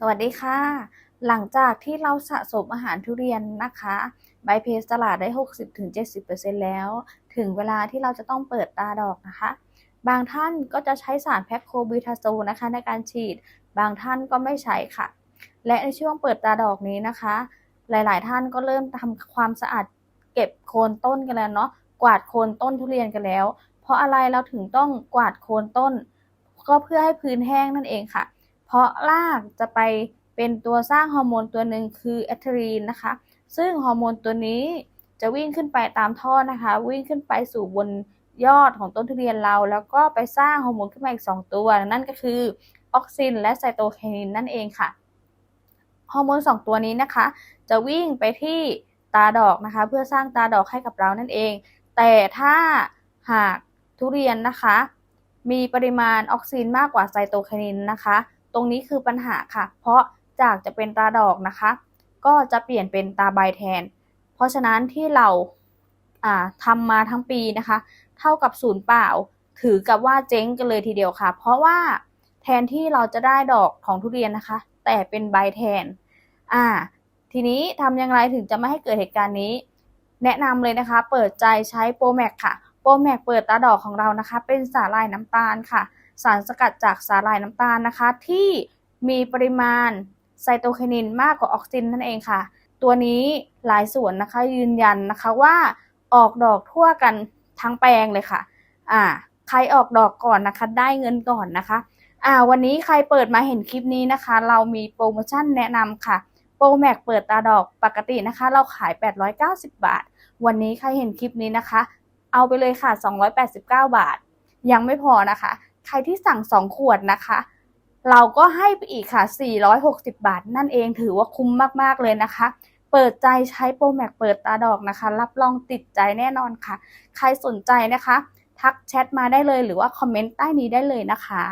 สวัสดีค่ะ หลังจากที่เราสะสมอาหารทุเรียนนะคะใบเพสตลาดได้ 60-70%แล้ว ถึงเวลาที่เราจะต้องเปิดตาดอกนะคะ บางท่านก็จะใช้สารแพคโคบิทาโซนะคะ ในการฉีด บางท่านก็ไม่ใช้ค่ะ และในช่วงเปิดตาดอกนี้นะคะ หลายๆ ท่านก็เริ่มทำความสะอาดเก็บโคนต้นกันแล้วเนาะ กวาดโคนต้นทุเรียนกันแล้ว เพราะอะไรเราถึงต้องกวาดโคนต้น ก็เพื่อให้พื้นแห้งนั่นเองค่ะ เพราะรากจะไปเป็นตัวสร้างฮอร์โมนตัวหนึ่งคือแอทเทรีนนะคะ ซึ่งฮอร์โมนตัวนี้จะวิ่งขึ้นไปตามท่อนะคะ วิ่งขึ้นไปสู่บนยอดของต้นทุเรียนเรา แล้วก็ไปสร้างฮอร์โมนขึ้นมาอีก 2 ตัว นั่นก็คือออกซิน และไซโตไคนินนั่นเองค่ะฮอร์โมน 2 ตัวนี้นะคะ จะวิ่งไปที่ตาดอกนะคะ เพื่อสร้างตาดอกให้กับเรานั่นเอง แต่ถ้าหากทุเรียนนะคะ มีปริมาณออกซินมากกว่าไซโตไคนินนะคะ ตรงนี้คือปัญหาค่ะ เพราะจากจะเป็นตาดอกนะคะ ก็จะเปลี่ยนเป็นตาใบแทน เพราะฉะนั้นที่เราอ่าทำมาทั้งปีนะคะ เท่ากับศูนย์เปล่า ถือกับว่าเจ๊งกันเลยทีเดียวค่ะ เพราะว่าแทนที่เราจะได้ดอกของทุเรียนนะคะ แต่เป็นใบแทน อ่า ทีนี้ทำอย่างไรถึงจะไม่ให้เกิดเหตุการณ์นี้ แนะนำเลยนะคะ เปิดใจใช้โปรแมกค่ะ โปรแมกเปิดตาดอกของเรานะคะ เป็นสาหร่ายน้ำตาลค่ะ สารสกัดจากสาหร่ายน้ำตาลนะคะ ที่มีปริมาณไซโตไคนินมากกว่าออกซินนั่นเองค่ะ ตัวนี้หลายส่วนนะคะยืนยันนะคะว่าออกดอกทั่วกันทั้งแปลงเลยค่ะ อ่า ใครออกดอกก่อนนะคะ ได้เงินก่อนนะคะ อ่า วันนี้ใครเปิดมาเห็นคลิปนี้นะคะ เรามีโปรโมชั่นแนะนำค่ะ โปรแม็กเปิดตาดอกปกตินะคะ เราขาย 890 บาท วันนี้ใครเห็นคลิปนี้นะคะ เอาไปเลยค่ะ 289 บาท ยังไม่พอนะคะ ใครที่สั่งสองขวดนะคะ เราก็ให้ไปอีกค่ะ 460 บาท นั่นเองถือว่าคุ้มมากๆเลยนะคะ เปิดใจใช้โปรแม็กเปิดตาดอกนะคะ รับรองติดใจแน่นอนค่ะ ใครสนใจนะคะ ทักแชทมาได้เลยหรือว่าคอมเมนต์ใต้นี้ได้เลยนะคะ